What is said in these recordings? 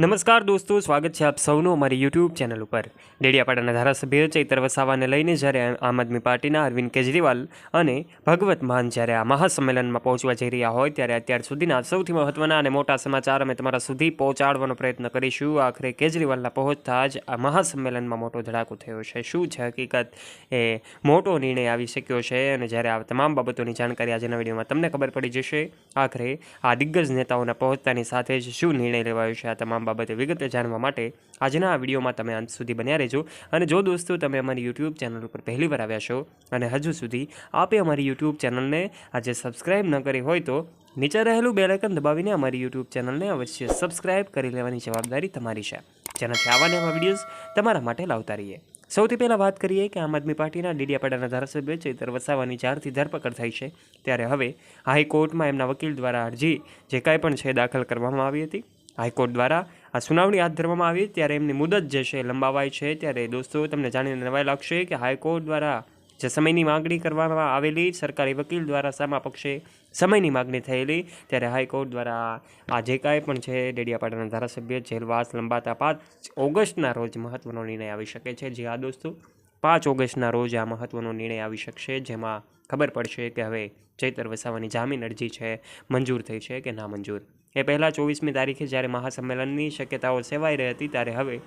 નમસ્કાર દોસ્તો, સ્વાગત છે આપ સૌનું અમારી યુટ્યુબ ચેનલ ઉપર. ડેડિયાપાડાના ધારાસભ્ય ચૈતર વસાવાને લઈને જ્યારે આમ આદમી પાર્ટીના અરવિંદ કેજરીવાલ અને ભગવત માન જ્યારે આ મહાસંમેલનમાં પહોંચવા જઈ રહ્યા હોય ત્યારે અત્યાર સુધીના સૌથી મહત્વના અને મોટા સમાચાર અમે તમારા સુધી પહોંચાડવાનો પ્રયત્ન કરીશું. આખરે કેજરીવાલના પહોંચતા જ આ મહાસંમેલનમાં મોટો ધડાકો થયો છે. શું છે હકીકત? એ મોટો નિર્ણય આવી શક્યો છે અને જ્યારે આ તમામ બાબતોની જાણકારી આજના વિડીયોમાં તમને ખબર પડી જશે, આખરે આ દિગ્ગજ નેતાઓના પહોંચતાની સાથે જ શું નિર્ણય લેવાયો છે આ તમામ બાબતે વિગતે જાણવા માટે આજના આ વિડીયોમાં તમે અંત સુધી બન્યા રહેજો. અને જો દોસ્તો તમે અમારી યુટ્યુબ ચેનલ ઉપર પહેલી વાર આવ્યા છો અને હજુ સુધી આપે અમારી યુટ્યુબ ચેનલને આજે સબસ્ક્રાઈબ ન કરી હોય તો નીચે રહેલું બેલ દબાવીને અમારી યુટ્યુબ ચેનલને અવશ્ય સબસ્ક્રાઈબ કરી લેવાની જવાબદારી તમારી છે. જેનાથી આવા નવા વિડીયોઝ તમારા માટે લાવતા રહીએ. સૌથી પહેલાં વાત કરીએ કે આમ આદમી પાર્ટીના ડીડીયાપાડાના ધારાસભ્ય ચૈતર વસાવાની ચારથી ધરપકડ થઈ છે, ત્યારે હવે હાઈકોર્ટમાં એમના વકીલ દ્વારા અરજી જે કાંઈ પણ છે દાખલ કરવામાં આવી હતી, હાઈકોર્ટ દ્વારા આ સુનાવણી હાથ ધરવામાં આવી ત્યારે એમની મુદત જે છે લંબાવાઈ છે. ત્યારે દોસ્તો, તમને જાણીને નવાઈ લાગશે કે હાઈકોર્ટ દ્વારા જે સમયની માગણી કરવામાં આવેલી, સરકારી વકીલ દ્વારા સામા પક્ષે સમયની માગણી થયેલી, ત્યારે હાઈકોર્ટ દ્વારા આ જે કાંઈ પણ છે, ડેડિયાપાડાના ધારાસભ્ય જેલવાસ લંબાતા પાંચ ઓગસ્ટના રોજ મહત્ત્વનો નિર્ણય આવી શકે છે. જે આ દોસ્તો, પાંચ ઓગસ્ટના રોજ આ મહત્ત્વનો નિર્ણય આવી શકશે, જેમાં ખબર પડશે કે હવે ચૈતર વસાવાની જામીન અરજી છે, મંજૂર થઈ છે કે ના મંજૂર? એ પહેલાં ચોવીસમી તારીખે જ્યારે મહાસંમેલનની શક્યતાઓ સેવાઈ રહી હતી ત્યારે હવે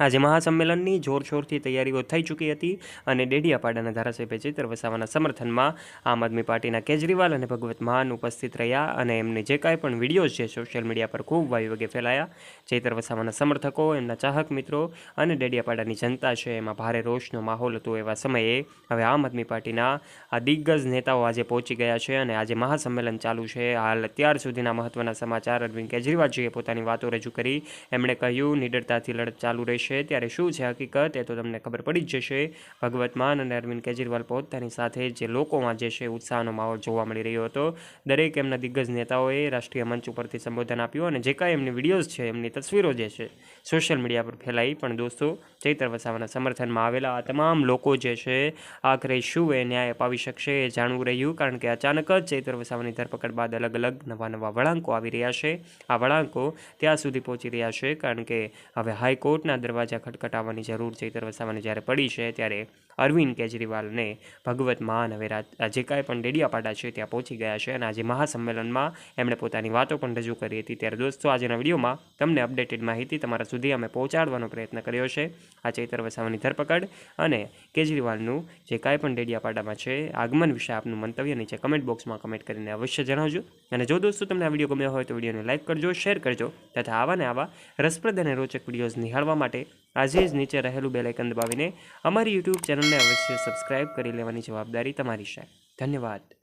આજે મહાસંમેલનની જોરશોરથી તૈયારીઓ થઈ ચૂકી હતી અને ડેડિયાપાડાના ધારાસભ્ય ચિત્ર વસાવાના સમર્થનમાં આમ આદમી પાર્ટીના કેજરીવાલ અને ભગવત મહાન ઉપસ્થિત રહ્યા અને એમને જે કાંઈ પણ વિડીયોઝ છે સોશિયલ મીડિયા પર ખૂબ વાયુ વગે ફેલાયા. ચૈતર વસાવાના સમર્થકો, એમના ચાહક મિત્રો અને ડેડિયાપાડાની જનતા છે. એમાં ભારે રોષનો માહોલ હતો એવા સમયે હવે આમ આદમી પાર્ટીના આ દિગ્ગજ નેતાઓ આજે પહોંચી ગયા છે અને આજે મહાસંમેલન ચાલુ છે. હાલ અત્યાર સુધીના મહત્વના સમાચાર અરવિંદ કેજરીવાલજીએ પોતાની વાતો રજૂ કરી. એમણે કહ્યું, નિડરતાથી લડત ચાલુ રહેશે. ત્યારે શું છે હકીકત? એ તો તમને ખબર પડી જ જશે. ભગવત માન અને અરવિંદ કેજરીવાલ પહોંચતાની સાથે જે લોકોમાં જે છે ઉત્સાહનો માહોલ જોવા મળી રહ્યો હતો, દરેક એમના દિગ્ગજ નેતાઓએ રાષ્ટ્રીય મંચ ઉપરથી સંબોધન આપ્યું અને જે કાંઈ એમની વિડીયોઝ છે, એમની તસવીરો જે છે, સોશિયલ મીડિયા પર ફેલાઈ. પણ દોસ્તો, ચૈત્ર વસાવાના સમર્થનમાં આવેલા આ તમામ લોકો જે છે, આખરે શું એ ન્યાય અપાવી શકશે એ જાણવું રહ્યું. કારણ કે અચાનક જ ચૈત્ર વસાવાની ધરપકડ બાદ અલગ અલગ નવા નવા વળાંકો આવી રહ્યા છે. આ વળાંકો ત્યાં સુધી પહોંચી રહ્યા છે. કારણ કે હવે હાઈકોર્ટના દરવાજા ખટખટાવવાની જરૂર ચૈતર વસાવાને જ્યારે પડી છે ત્યારે અરવિંદ કેજરીવાલને ભગવત માન હવે જે કાંઈ પણ ડેડિયાપાડા છે ત્યાં પહોંચી ગયા છે અને આજે મહાસંમેલનમાં એમણે પોતાની વાતો પણ રજૂ કરી હતી. ત્યારે દોસ્તો, આજના વિડીયોમાં તમને અપડેટેડ માહિતી તમારા સુધી અમે પહોંચાડવાનો પ્રયત્ન કર્યો છે. આ ચૈતર વસાવાની ધરપકડ અને કેજરીવાલનું જે કાંઈ પણ ડેડિયાપાડામાં છે, આગમન વિશે આપનું મંતવ્ય નીચે કમેન્ટ બોક્સમાં કમેન્ટ કરીને અવશ્ય જણાવજો. અને જો દોસ્તો, તમને આ વીડિયો ગમ્યો હોય તો વિડીયોને લાઇક કરજો શેર કરજો તથા આવા ને આવા રસપ્રદ અને રોચક વિડીયોઝ નિહાળવા માટે આજે જ નીચે રહેલું બેલાઇકન દબાવીને અમારી યુટ્યુબ ચેનલને અવશ્ય સબસ્ક્રાઇબ કરી લેવાની જવાબદારી તમારી છે. ધન્યવાદ.